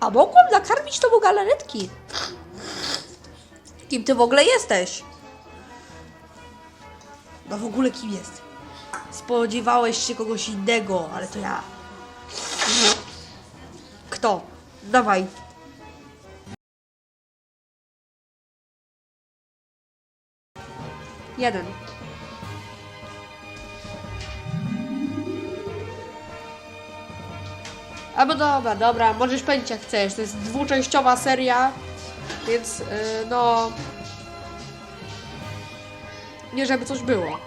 A mogłam nakarmić tobą galaretki. Kim ty w ogóle jesteś? No w ogóle kim jest? Spodziewałeś się kogoś innego, ale to ja. Kto? Dawaj. Jeden. Albo dobra, dobra, możesz powiedzieć jak chcesz. To jest dwuczęściowa seria, więc yy, no. Nie żeby coś było.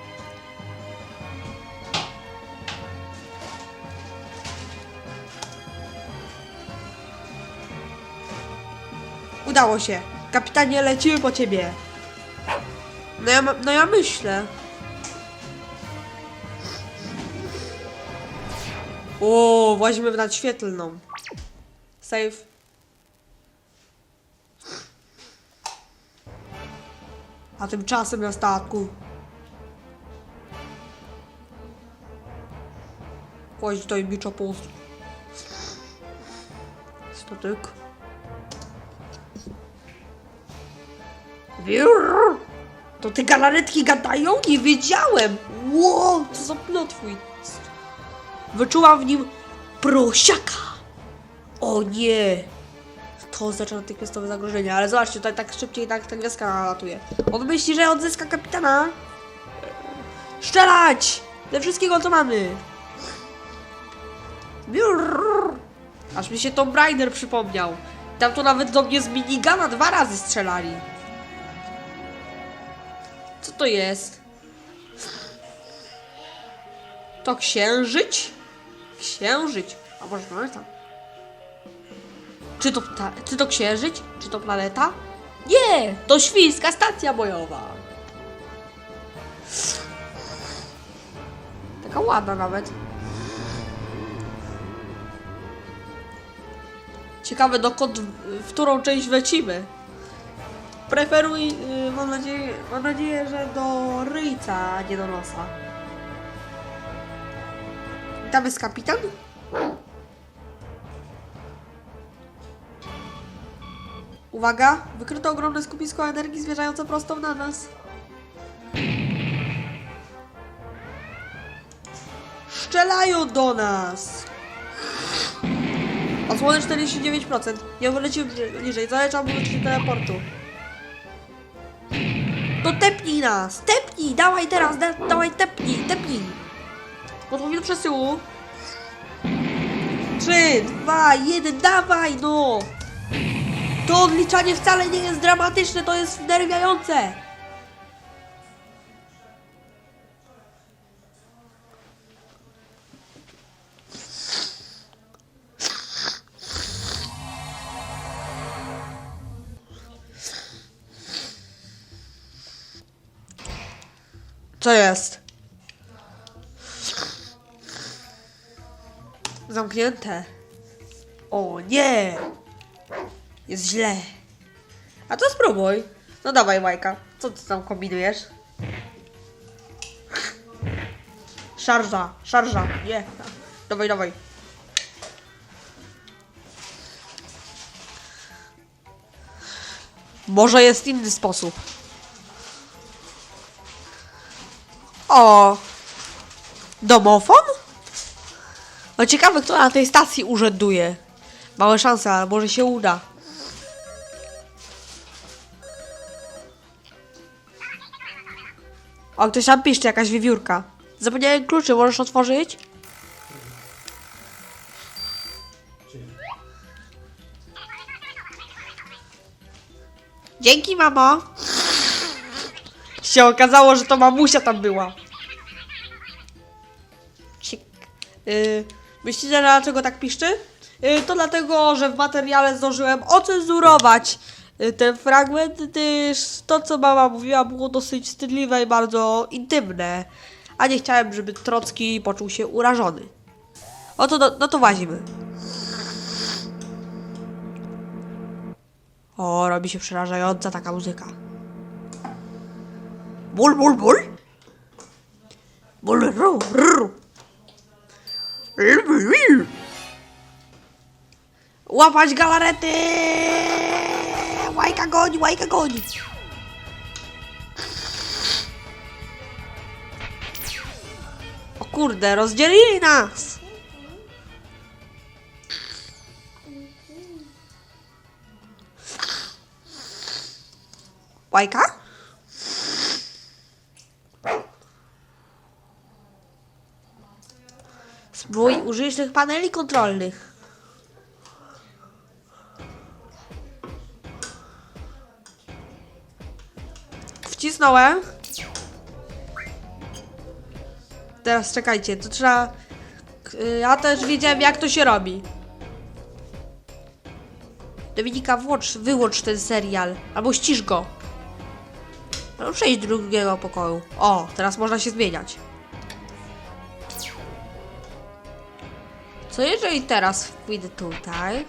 Udało się. Kapitanie, lecimy po ciebie. No ja, no ja myślę. O, właźmy w nadświetlną. Save. A tymczasem na statku. Chodź tutaj, biczo post. Statek. Wiur! To te galaretki gadają? Nie wiedziałem! Wow, co za plot twist. Wyczułam w nim prosiaka. O nie! To oznacza natychmiastowe zagrożenie, ale zobaczcie, tutaj tak szybciej tak ta gwiazdka nalatuje. On myśli, że odzyska kapitana. Strzelać! Ze wszystkiego, co mamy. Aż mi się Tomb Raider przypomniał. Tam to nawet do mnie z minigana dwa razy strzelali. Co to jest? To księżyć? Księżyć. A może planeta? Czy to, czy to księżyć? Czy to planeta? Nie! To świńska stacja bojowa. Taka ładna nawet. Ciekawe dokąd, w którą część lecimy. Preferuj, yy, mam nadzieję, mam nadzieję, że do ryjca, a nie do nosa. Tam kapitan? Uwaga! Wykryto ogromne skupisko energii zmierzające prosto na nas. Szczelają do nas! Osłonę 49%. Nie wylecimy bli- niżej. Zalecam użycie teleportu. To tepnij nas! Tepnij! Dawaj teraz! Da, dawaj tepnij! Tepnij! Do przesyłu. 3, 2, 1, dawaj no! To odliczanie wcale nie jest dramatyczne, to jest wnerwiające! Co jest? Zamknięte. O nie! Jest źle. A to spróbuj. No dawaj, Majka. Co ty tam kombinujesz? Szarża, szarża. Nie. Dawaj, dawaj. Może jest inny sposób. O! Domofon? No ciekawe, kto na tej stacji urzęduje. Małe szanse, ale może się uda. O, ktoś tam piszczy, jakaś wiewiórka. Zapomniałem kluczy, możesz otworzyć? Dzięki, mamo. Się okazało, że to mamusia tam była. Ciek... Yy, myślicie, dlaczego tak piszczy? Yy, to dlatego, że w materiale zdążyłem ocenzurować yy, ten fragment, gdyż to, co mama mówiła, było dosyć wstydliwe i bardzo intymne. A nie chciałem, żeby Trocki poczuł się urażony. O to, no, no to łazimy. O, robi się przerażająca taka muzyka. Ból, ból, ból. Ból, ru, ru. Łapać galarety! Łajka goni, łajka goni! O kurde, rozdzielili nas! Łajka? Użyć tych paneli kontrolnych. Wcisnąłem. Teraz czekajcie, to trzeba... y, Ja też wiedziałem jak to się robi. Dominika, włącz, wyłącz ten serial. Albo ścisz go. Albo przejdź do drugiego pokoju. O, teraz można się zmieniać. Co jeżeli teraz pójdę tutaj?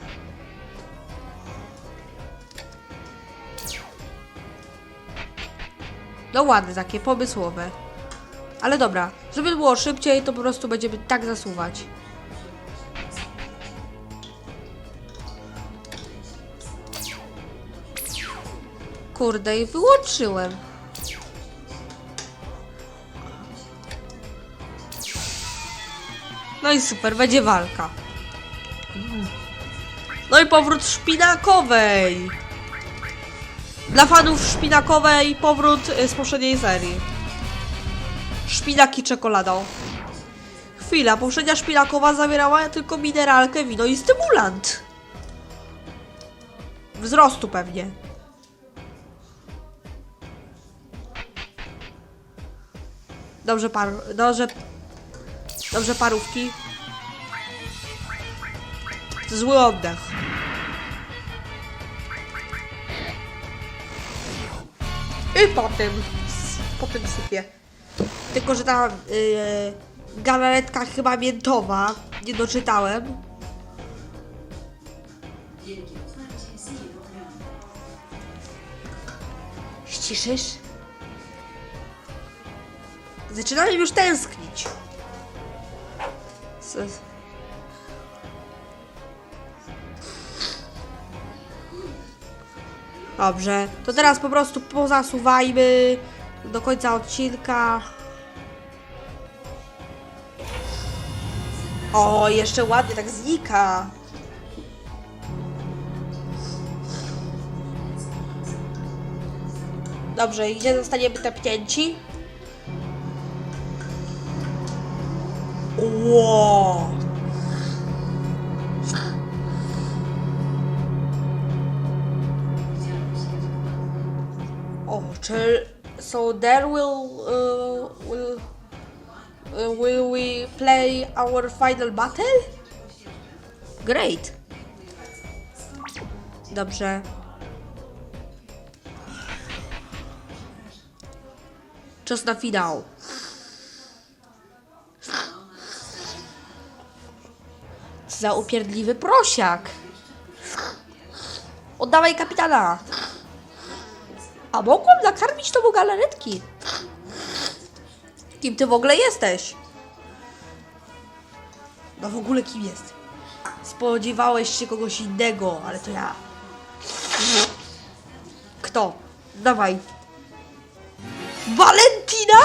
No ładne takie, pomysłowe. Ale dobra, żeby było szybciej, to po prostu będziemy tak zasuwać. Kurde, i wyłączyłem. No i super, będzie walka. No i powrót szpinakowej. Dla fanów szpinakowej powrót y, z poprzedniej serii. Szpinaki czekoladą. Chwila, poprzednia szpinakowa zawierała tylko mineralkę, wino i stymulant. Wzrostu pewnie. Dobrze, par... Dobrze... Dobrze, parówki. Zły oddech. I potem... Potem sypię. Tylko, że ta yy, galaretka chyba miętowa. Nie doczytałem. Ściszysz? Zaczynam już tęsknić. Dobrze, to teraz po prostu pozasuwajmy do końca odcinka. O, jeszcze ładnie tak znika. Dobrze, i gdzie zostaniemy tepnięci? Ło! O, czy so there will uh, will uh, will we play our final battle? Great. Dobrze. Czas na finał. Za upierdliwy prosiak. Oddawaj kapitana. A mogłam nakarmić tobą galaretki. Kim ty w ogóle jesteś? No w ogóle kim jest? Spodziewałeś się kogoś innego, ale to ja. Kto? Dawaj. Valentina?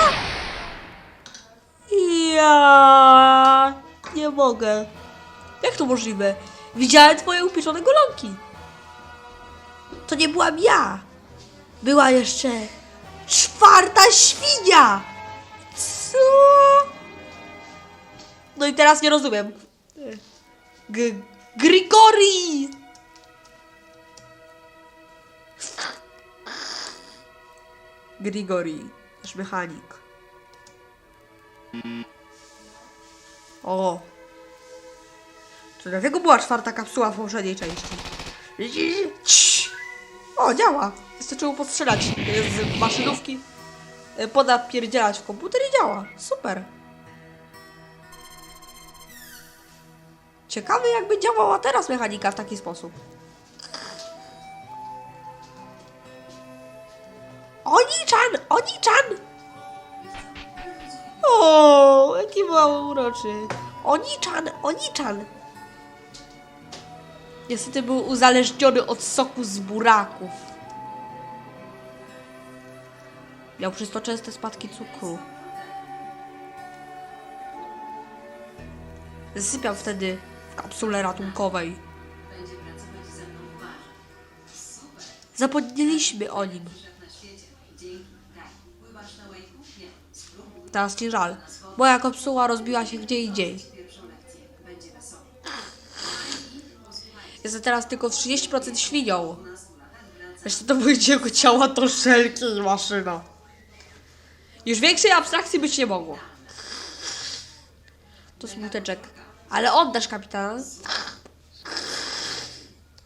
Ja nie mogę. Jak to możliwe? Widziałem twoje upieczone golonki. To nie byłam ja. Była jeszcze czwarta świnia. Co? No i teraz nie rozumiem. G Grigori! Grigori, nasz mechanik. O! To dlatego była czwarta kapsuła w poprzedniej części. O, działa. Wystarczyło postrzelać z maszynówki, e, podapierdzielać w komputer i działa. Super. Ciekawe jakby działała teraz mechanika w taki sposób. Oni-chan! Oni-chan! O, jaki mały uroczy. Oni-chan! Oni-chan! Niestety był uzależniony od soku z buraków. Miał przez to częste spadki cukru. Zasypiał wtedy w kapsule ratunkowej. Zapomnieliśmy o nim. Teraz ci żal. Moja kapsuła rozbiła się gdzie indziej. Jestem teraz tylko 30% świnią. Zresztą to będzie jego ciała to szelki i maszyna. Już większej abstrakcji być nie mogło. To smuteczek. Ale oddasz kapitana?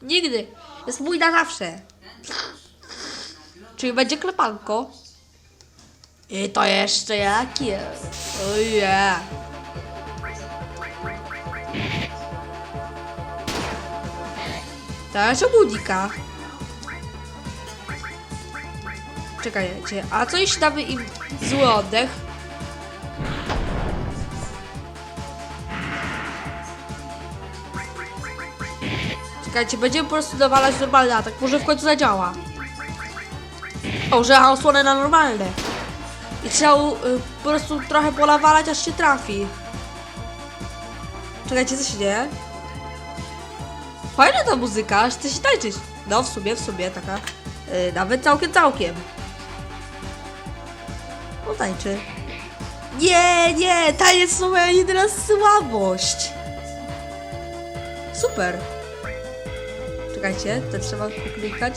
Nigdy. Jest mój na zawsze. Czyli będzie klepanko. I to jeszcze jak jest. Oh yeah. Teraz obudnika. Czekajcie, a co jeśli damy im zły oddech? Czekajcie, będziemy po prostu dowalać normalny atak. Może w końcu zadziała. O, że osłonę na normalne. I trzeba y, po prostu trochę polawalać, aż się trafi. Czekajcie, co się dzieje? Fajna ta muzyka, aż chce się tańczyć. No, w sumie, w sumie, taka. y, nawet całkiem, całkiem. No, tańczy. Nie, nie, taniec to moja jedyna słabość. Super. Czekajcie, to trzeba klikać.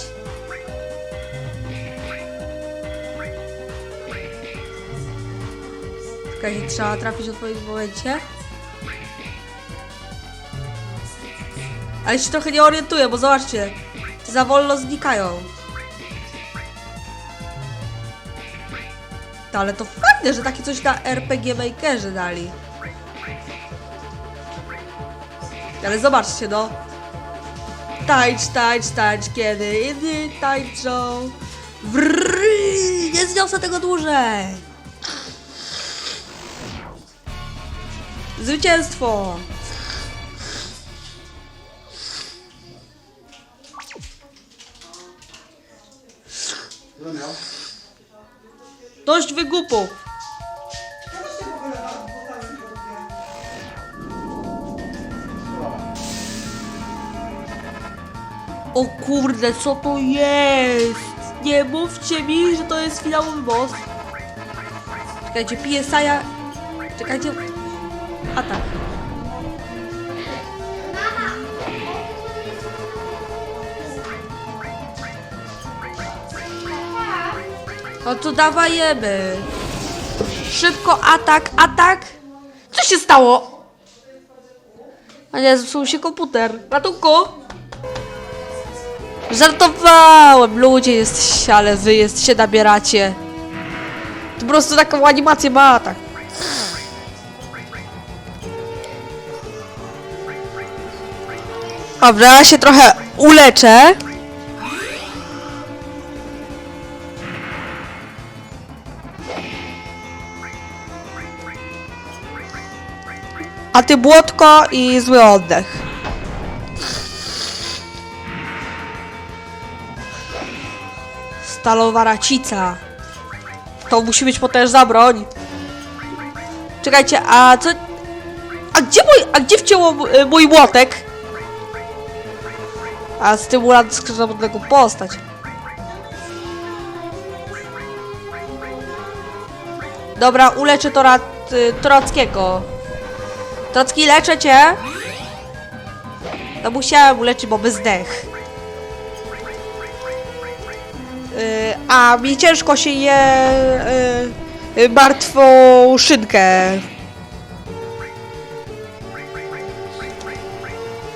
Czekajcie, trzeba trafić w odpowiednim momencie. Ale się trochę nie orientuję, bo zobaczcie, za wolno znikają. No, ale to fajne, że takie coś na RPG Makerze dali. Ale zobaczcie, no. Tańcz, tańcz, tańcz, kiedy inni tańczą. Wrrr, nie zniosę tego dłużej. Zwycięstwo! Wygupów! O kurde, co to jest? Nie mówcie mi, że to jest finałowy boss. Czekajcie, piję saja. Czekajcie. Atak. No to dawajemy. Szybko atak, atak. Co się stało? A nie, zepsuł się komputer. Ratunku. Żartowałem, ludzie jesteście, ale wy jest się nabieracie. To po prostu taką animację ma atak. Dobra, się trochę uleczę. A ty błotko i zły oddech. Stalowa racica. To musi być potężna broń. Czekajcie, a co... A gdzie mój... A gdzie wcięło m- mój młotek? A stymulant skrzydłowego postać. Dobra, uleczę to rat, Trocki, leczę cię. No musiałem uleczyć, bo by zdech. Y, a mi ciężko się je y, y, martwą szynkę.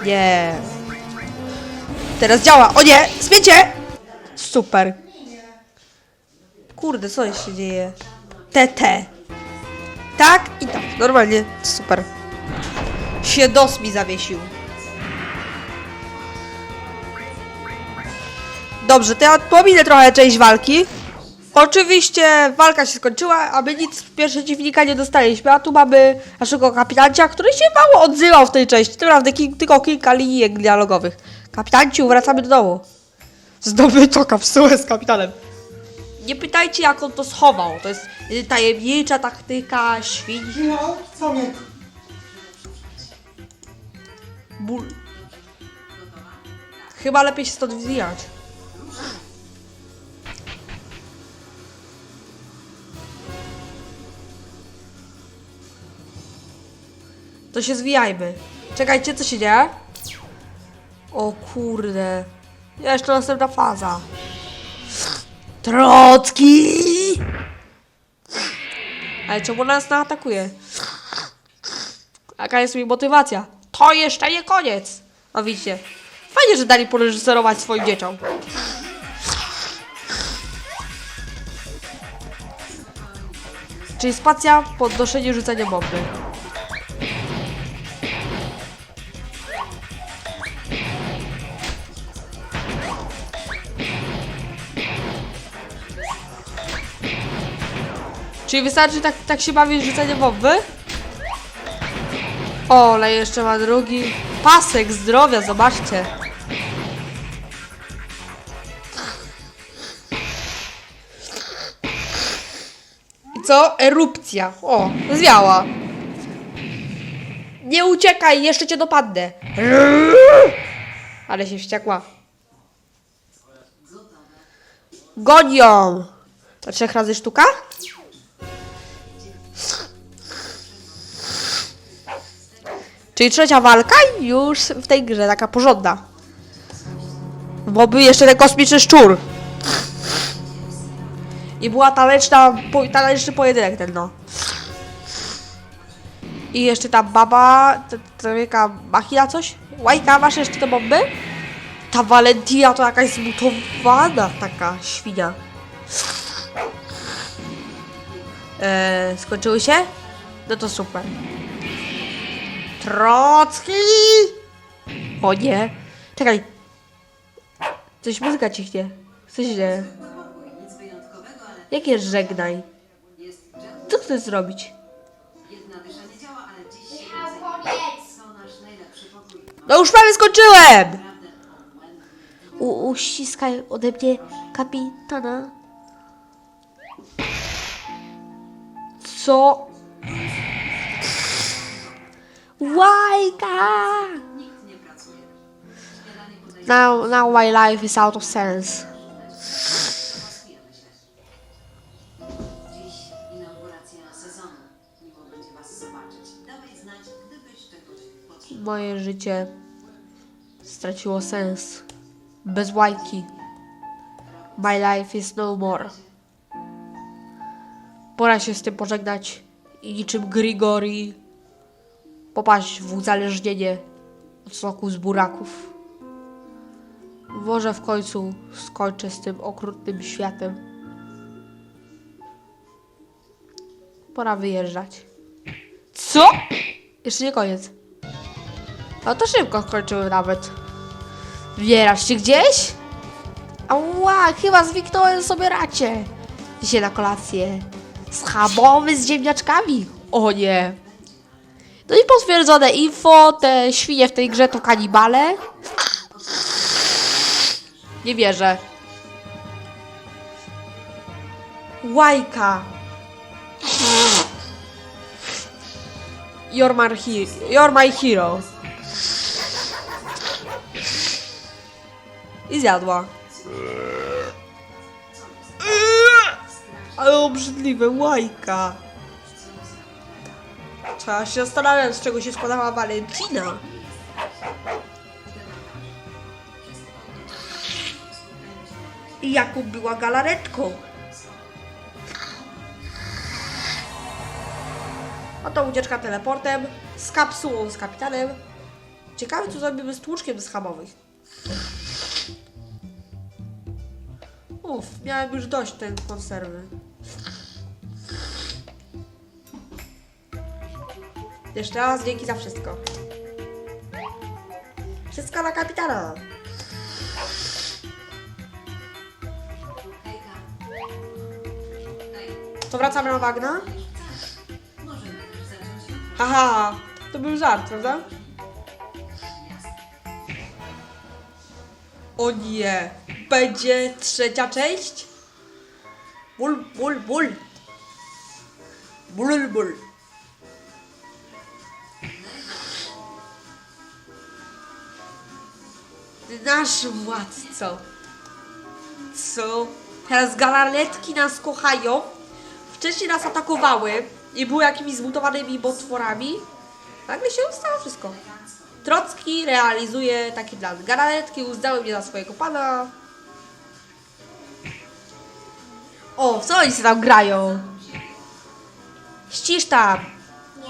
Nie. Teraz działa. O nie! Zmiecie! Super. Kurde, co się dzieje? TT. Tak i tak. Normalnie. Super. Się dos mi zawiesił. Dobrze, to ja pominę trochę część walki. Oczywiście walka się skończyła, a my nic w pierwszej przeciwnika nie dostaliśmy, a tu mamy naszego kapitancia, który się mało odzywał w tej części. Naprawdę ki- tylko kilka linijek dialogowych. Kapitanciu, wracamy do domu. Zdobyto kapsułę z kapitanem. Nie pytajcie jak on to schował. To jest y, tajemnicza taktyka świń. Michał, co mnie? Ból. Chyba lepiej się stąd zwijać. To się zwijajmy. Czekajcie, co się dzieje? O kurde. Jeszcze następna faza. Trocki! Ale czemu nas naatakuje? Jaka jest mi motywacja? To jeszcze nie koniec! No widzicie. Fajnie, że dali poreżyserować swoim dzieciom. Czyli spacja, podnoszenie, rzucenie bomby. Czyli wystarczy tak, tak się bawić rzucenie bomby? O, ale jeszcze ma drugi pasek zdrowia, zobaczcie. I co? Erupcja. O, zwiała. Nie uciekaj, jeszcze cię dopadnę. Ale się wściekła. Gonią. To trzech razy sztuka? Czyli trzecia walka już w tej grze, taka porządna. Bo był jeszcze ten kosmiczny szczur. I była taneczna, po, taneczny pojedynek ten, no. I jeszcze ta baba, ta, wielka machina coś? Łajka, masz jeszcze te bomby? Ta Valentina to jakaś zmutowana taka świnia. Eee, skończyły się? No to super. Trocki! O nie. Czekaj. Coś muzyka cichnie. Co się dzieje? Nic wyjątkowego, ale Jakie żegnaj? Co chcesz zrobić? No już prawie skończyłem! U, uściskaj ode mnie kapitana. Co? Łajka! Now, now my life is out of sense. Moje życie straciło sens. Bez łajki. My life is no more. Pora się z tym pożegnać i niczym Grigori popaść w uzależnienie od soku z buraków. Może w końcu skończę z tym okrutnym światem. Pora wyjeżdżać. Co? Jeszcze nie koniec. No to szybko skończyłem nawet. Wierasz się gdzieś? Ała, chyba zwiknąłem sobie racie. Dzisiaj na kolację. Schabowy z ziemniaczkami. O nie. No i potwierdzone info, te świnie w tej grze to kanibale. Nie wierzę. Łajka. You're my, he- you're my hero. I zjadła. Ale obrzydliwe, łajka. Trzeba się zastanawiać, z czego się składała Valentina. I jaką była galaretką. Oto ucieczka teleportem z kapsułą z kapitanem. Ciekawe, co zrobimy z tłuczkiem schabowych. Uff, miałem już dość tej konserwy. Jeszcze raz dzięki za wszystko. Wszystko na kapitana. To wracamy na jutro. Haha, to był żart, prawda? O nie, będzie trzecia część? Ból, ból, ból. Ból, ból. Nasz władco. Co? Teraz galaretki nas kochają. Wcześniej nas atakowały i były jakimiś zmutowanymi potworami. Nagle się stało wszystko. Trocki realizuje taki plan. Galaretki uzdały mnie za swojego pana. O, co oni się tam grają? Ścisz tam.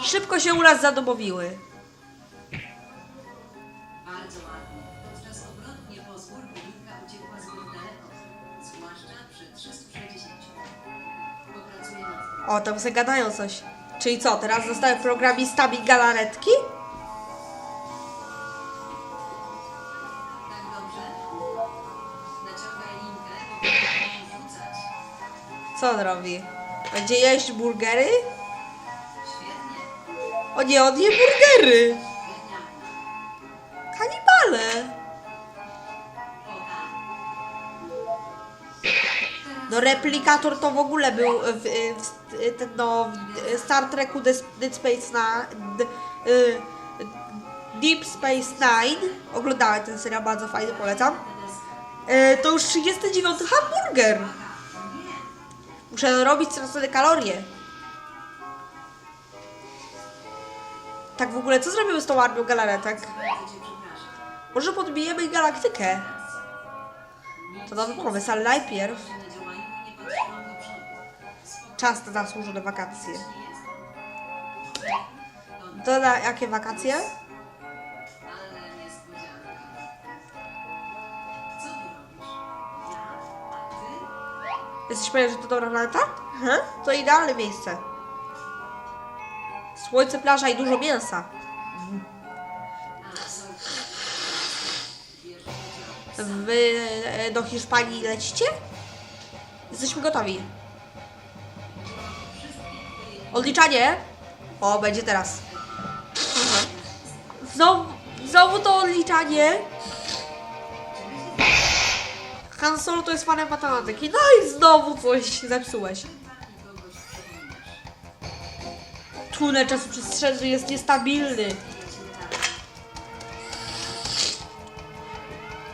Szybko się u nas zadomowiły. O, tam sobie gadają coś. Czyli co, teraz zostały programistami galaretki? Tak dobrze? Naciągaj linkę, bo będę ją rzucać. Co on robi? Będzie jeść burgery? Świetnie. O nie, on je burgery! Replikator to w ogóle był w, w, w ten, no, w Star Treku Deep Space na d, y, Deep Space Nine. Oglądałem ten serial, bardzo fajny, polecam. Y, to już 39 hamburger. Muszę robić stracone kalorie. Tak w ogóle, co zrobimy z tą armią galaretek? Może podbijemy galaktykę? To nowy pomysł, ale najpierw Czas na zasłużone wakacje. jest. To na jakie wakacje? Jesteś pewien, że to dobra planeta? Mhm. To idealne miejsce. Słońce, plaża i dużo mięsa. Wy e, do Hiszpanii lecicie? Jesteśmy gotowi. Odliczanie. O, będzie teraz. Znowu, znowu to odliczanie. Han Solo to jest fanem matematyki. No i znowu coś zepsułeś. Tunel czasu przestrzenny jest niestabilny.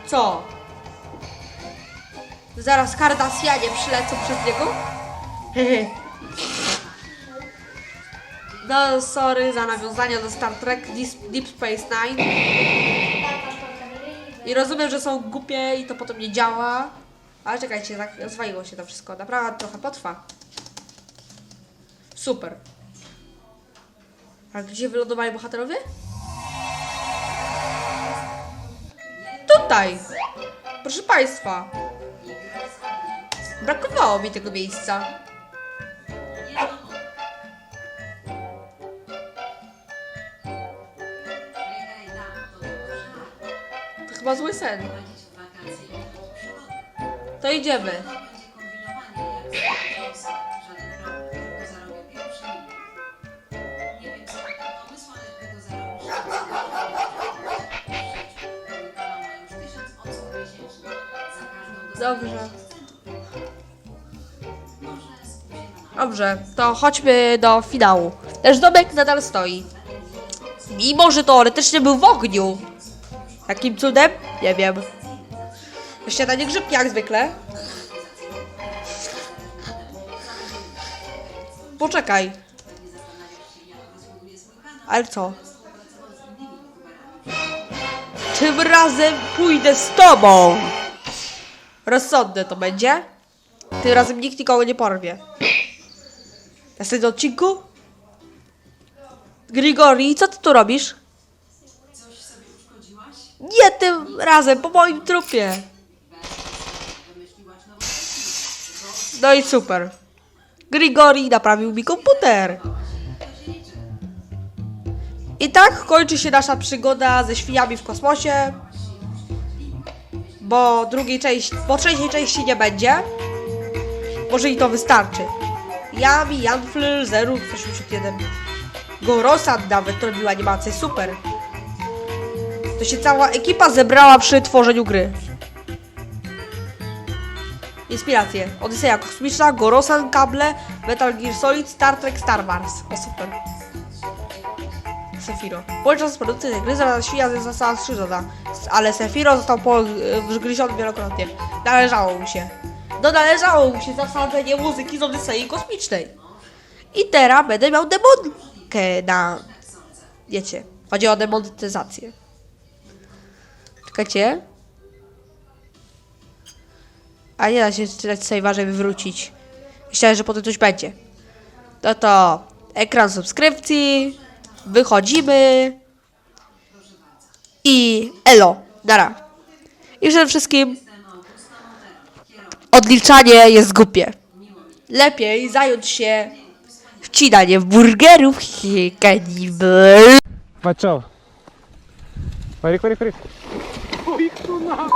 Co? Zaraz Kardasjanie przylecą przez niego? Hehe. No, sorry za nawiązania do Star Trek Deep, Space Nine. I rozumiem, że są głupie i to potem nie działa. Ale czekajcie, tak zwaliło się to wszystko. Naprawdę trochę potrwa. Super. A gdzie wylądowali bohaterowie? Tutaj! Proszę Państwa. Brakowało mi tego miejsca. Tysiąc odsłon miesięcznie. Za każdą Dobrze. Dobrze, to chodźmy do finału. Też domek nadal stoi. Mimo, że teoretycznie był w ogniu. Jakim cudem? Nie wiem. Śniadanie grzybki jak zwykle. Poczekaj. Ale co? Tym razem pójdę z tobą. Rozsądne to będzie. Tym razem nikt nikogo nie porwie. W następnym odcinku? Grigori, co ty tu robisz? Nie tym razem, po moim trupie. No i super. Grigori naprawił mi komputer. I tak kończy się nasza przygoda ze świniami w kosmosie. Bo drugiej części, bo trzeciej części nie będzie. Może i to wystarczy. Yami, Janfl, Zeru, 81. Gorosan nawet robił animację, super. To się cała ekipa zebrała przy tworzeniu gry. Inspiracje. Odyseja Kosmiczna, Gorosan, Kable, Metal Gear Solid, Star Trek, Star Wars. O super. Sefiro. Podczas produkcji tej gry zaraz świnia została strzyżona, ale Sefiro został pogryziony wielokrotnie. Należało mu się. No należało mu się zasadzenie muzyki z Odysei Kosmicznej. I teraz będę miał demonkę na... Wiecie, chodzi o demonetyzację. Czekajcie. A nie da się czytać save'a, żeby wrócić. Myślałem, że potem coś będzie. No to ekran subskrypcji. Wychodzimy. I elo. Dara. I przede wszystkim odliczanie jest głupie. Lepiej zająć się wcinaniem burgerów. Kanibal. こいつのな